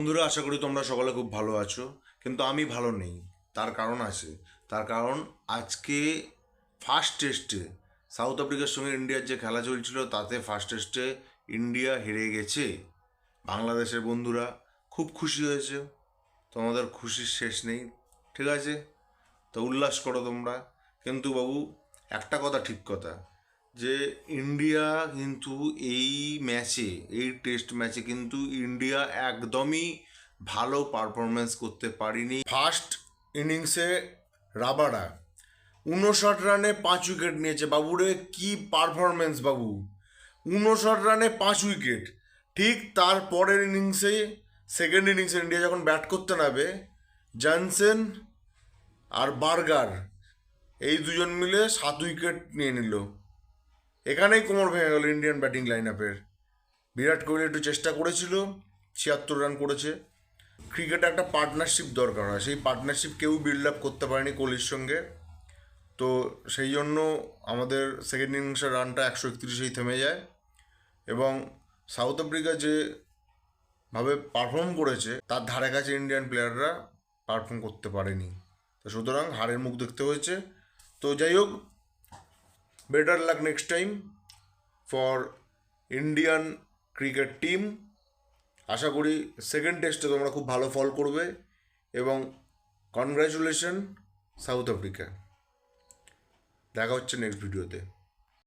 বন্ধুরা, আশা করি তোমরা সকলে খুব ভালো আছো। কিন্তু আমি ভালো নেই। তার কারণ আছে। তার কারণ আজকে ফার্স্ট টেস্টে সাউথ আফ্রিকার সঙ্গে ইন্ডিয়ার যে খেলা চলছিল, তাতে ফার্স্ট টেস্টে ইন্ডিয়া হেরে গেছে। বাংলাদেশের বন্ধুরা, খুব খুশি হয়েছে। তোমাদের খুশির শেষ নেই। ঠিক আছে? তো উল্লাস করো তোমরা। কিন্তু বাবু, একটা কথা ঠিক কথা। যে ইন্ডিয়া কিন্তু এই ম্যাচে, এই টেস্ট ম্যাচে কিন্তু ইন্ডিয়া একদমই ভালো পারফরমেন্স করতে পারিনি। ফার্স্ট ইনিংসে রাবাডা, উনষাট রানে পাঁচ উইকেট নিয়েছে। বাবুরে, কি পারফরমেন্স বাবু? উনষাট রানে পাঁচ উইকেট ঠিক তার পরের ইনিংসে সেকেন্ড ইনিংসে ইন্ডিয়া যখন ব্যাট করতে নামে, জনসেন আর বার্গার, এই দুজন মিলে সাত উইকেট নিয়ে নিল। এখানেই কোমর ভেঙে গেল ইন্ডিয়ান ব্যাটিং লাইন আপের বিরাট কোহলি একটু চেষ্টা করেছিল, ছিয়াত্তর রান করেছে। ক্রিকেটে একটা পার্টনারশিপ দরকার হয়, সেই পার্টনারশিপ কেউ বিল্ড আপ করতে পারেনি কোহলির সঙ্গে। তো সেই জন্য আমাদের সেকেন্ড ইনিংসের রানটা একশো একত্রিশেই থেমে যায়। এবং সাউথ আফ্রিকা যে ভাবে পারফর্ম করেছে, তার ধারে কাছে ইন্ডিয়ান প্লেয়াররা পারফর্ম করতে পারেনি। তো সুতরাং হারের মুখ দেখতে হয়েছে। তো যাই হোক better luck next time for Indian cricket team আশা করি সেকেন্ড টেস্টে তোমরা খুব ভালো ফল করবে এবং কনগ্র্যাচুলেশন সাউথ আফ্রিকা দেখা হচ্ছে নেক্সট ভিডিওতে